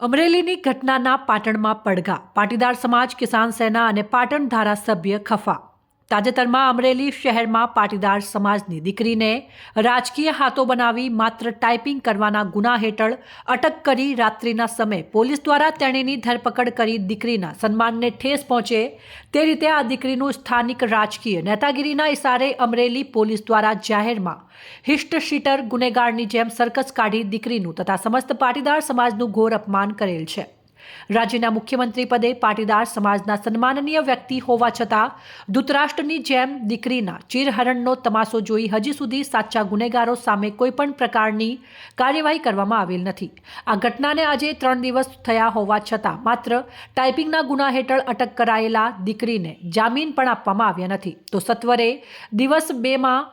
અમરેલીની ઘટનાના પાટણમાં પડઘા. પાટીદાર સમાજ કિસાન સેના અને પાટણ ધારાસભ્ય ખફા. તાજેતરમાં અમરેલી શહેરમાં પાટીદાર સમાજની દીકરીને રાજકીય હાથો બનાવી માત્ર ટાઈપિંગ કરવાના ગુના હેઠળ અટક કરી રાત્રિના સમયે પોલીસ દ્વારા તેણીની ધરપકડ કરી દીકરીના સન્માનને ઠેસ પહોંચે તે રીતે આ દીકરીનું સ્થાનિક રાજકીય નેતાગીરીના ઇશારે અમરેલી પોલીસ દ્વારા જાહેરમાં હિસ્ટ શીટર ગુનેગારની જેમ સરકસ કાઢી દીકરીનું તથા સમસ્ત પાટીદાર સમાજનું ઘોર અપમાન કરેલ છે. રાજ્યના મુખ્યમંત્રી પદે પાટીદાર સમાજના સન્માનનીય વ્યક્તિ હોવા છતાં ધૂતરાષ્ટ્રની જેમ દીકરીના ચીરહરણનો તમાશો જોઈ હજી સુધી સાચા ગુનેગારો સામે કોઈપણ પ્રકારની કાર્યવાહી કરવામાં આવેલ નથી. આ ઘટનાને આજે ત્રણ દિવસ થયા હોવા છતાં માત્ર ટાઈપિંગના ગુના હેઠળ અટક કરાયેલા દીકરીને જામીન પણ આપવામાં આવ્યા નથી. તો સત્વરે દિવસ બેમાં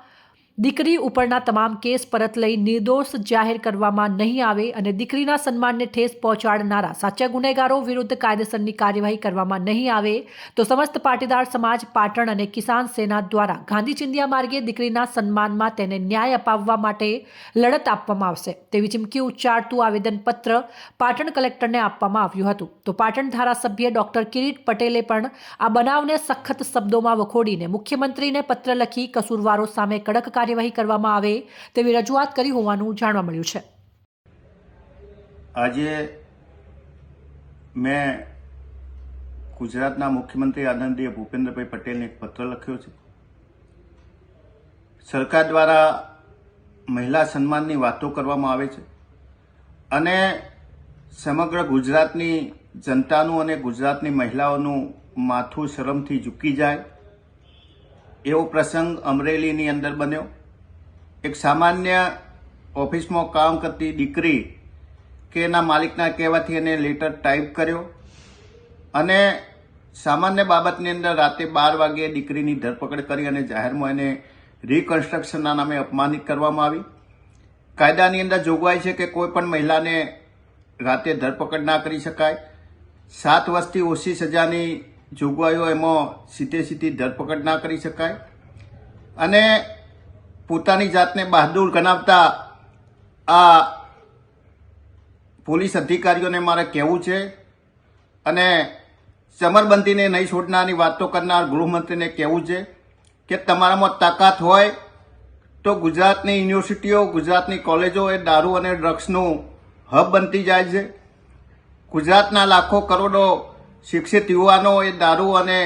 દીકરી ઉપરના તમામ કેસ પરત લઈ નિર્દોષ જાહેર કરવામાં નહીં આવે અને દીકરીના સન્માનને ઠેસ પહોંચાડનારા સાચા ગુનેગારો વિરુદ્ધ કાયદેસરની કાર્યવાહી કરવામાં નહીં આવે તો સમસ્ત પાટીદાર સમાજ, પાટણ અને કિસાન સેના દ્વારા ગાંધી ચિંદિયા માર્ગે દીકરીના સન્માનમાં તેને ન્યાય અપાવવા માટે લડત આપવામાં આવશે. તેવી ચીમકી ઉચ્ચારતું આવેદનપત્ર પાટણ કલેક્ટરને આપવામાં આવ્યું હતું. તો પાટણ ધારાસભ્ય ડોક્ટર કિરીટ પટેલે પણ આ બનાવને સખત શબ્દોમાં વખોડીને મુખ્યમંત્રીને પત્ર લખી કસૂરવારો સામે કડક કાર્યવાહી કરવામાં આવે તેવી રજૂઆત કરી હોવાનું જાણવા મળ્યું છે. આજે મેં ગુજરાતના મુખ્યમંત્રી આદરણીય ભૂપેન્દ્રભાઈ પટેલને એક પત્ર લખ્યો છે. સરકાર દ્વારા મહિલા સન્માનની વાતો કરવામાં આવે છે અને સમગ્ર ગુજરાતની જનતાનું અને ગુજરાતની મહિલાઓનું માથું શરમથી ઝૂકી જાય. એવો પ્રસંગ અમરેલીની અંદર બન્યો. એક સામાન્ય ઓફિસમાં કામ કરતી દીકરી કે એના માલિકના કહેવાથી એને લેટર ટાઈપ કર્યો અને સામાન્ય બાબતની અંદર રાતે બાર વાગે દીકરીની ધરપકડ કરી અને જાહેરમાં એને રિકન્સ્ટ્રક્શનના નામે અપમાનિત કરવામાં આવી. કાયદાની અંદર જોગવાઈ છે કે કોઈ પણ મહિલાને રાતે ધરપકડ ના કરી શકાય. સાત વર્ષથી ઓછી સજાની જોગવાઈઓ એમાં સીધે સીધી ધરપકડ ના કરી શકાય. અને પોતાની જાતને બહાદુર ગણાવતા આ પોલીસ અધિકારીઓને મારે કહેવું છે અને સમરબંધીને નહીં છોડનારની વાતો કરનાર ગૃહમંત્રીને કહેવું છે કે તમારામાં તાકાત હોય તો ગુજરાતની યુનિવર્સિટીઓ, ગુજરાતની કોલેજો એ દારૂ અને ડ્રગ્સનું હબ બનતી જાય છે. ગુજરાતના લાખો કરોડો શિક્ષિત યુવાનો એ દારૂ અને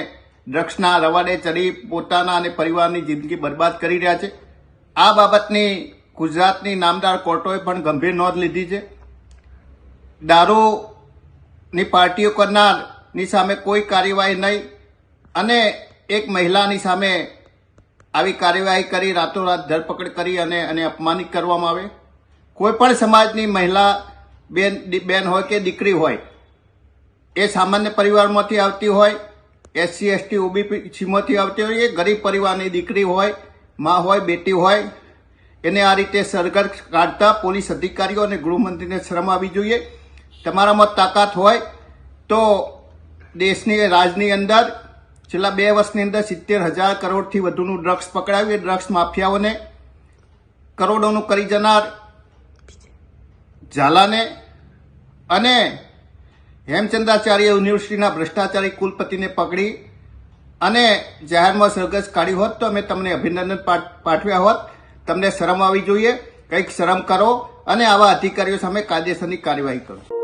ડ્રગ્સના રવાડે ચડી પોતાના અને પરિવારની જિંદગી બરબાદ કરી રહ્યા છે. આ બાબતની ગુજરાતની નામદાર કોર્ટોએ પણ ગંભીર નોંધ લીધી છે. દારૂની પાર્ટીઓ કરનારની સામે કોઈ કાર્યવાહી નહીં અને એક મહિલાની સામે આવી કાર્યવાહી કરી, રાતોરાત ધરપકડ કરી અને એને અપમાનિત કરવામાં આવે. કોઈ પણ સમાજની મહિલા બેન બેન હોય કે દીકરી હોય એ સામાન્ય પરિવારમાંથી આવતી હોય, એસસી, એસટી ઓબીસીમાંથી આવતી હોય, એ ગરીબ પરિવારની દીકરી હોય, મા હોય, બેટી હોય, એને આ રીતે સરગર કાઢતા પોલીસ અધિકારીઓ અને ગૃહમંત્રીને શ્રમ આવી જોઈએ. તમારામાં તાકાત હોય તો દેશની રાજની અંદર છેલ્લા બે વર્ષની અંદર સિત્તેર હજાર કરોડથી વધુનું ડ્રગ્સ પકડાવ્યું એ ડ્રગ્સ માફિયાઓને કરોડોનું કરી જનાર ઝાલાને અને હેમચંદ્રાચાર્ય યુનિવર્સિટીના ભ્રષ્ટાચારી કુલપતિને પકડી અને જાહેરમાં સરઘસ કાઢી હોત તો અમે તમને અભિનંદન પાઠ- પાઠવ્યા હોત. તમને શરમ આવી જોઈએ. કંઈક શરમ કરો અને આવા અધિકારીઓ સામે કાયદેસરની કાર્યવાહી કરો.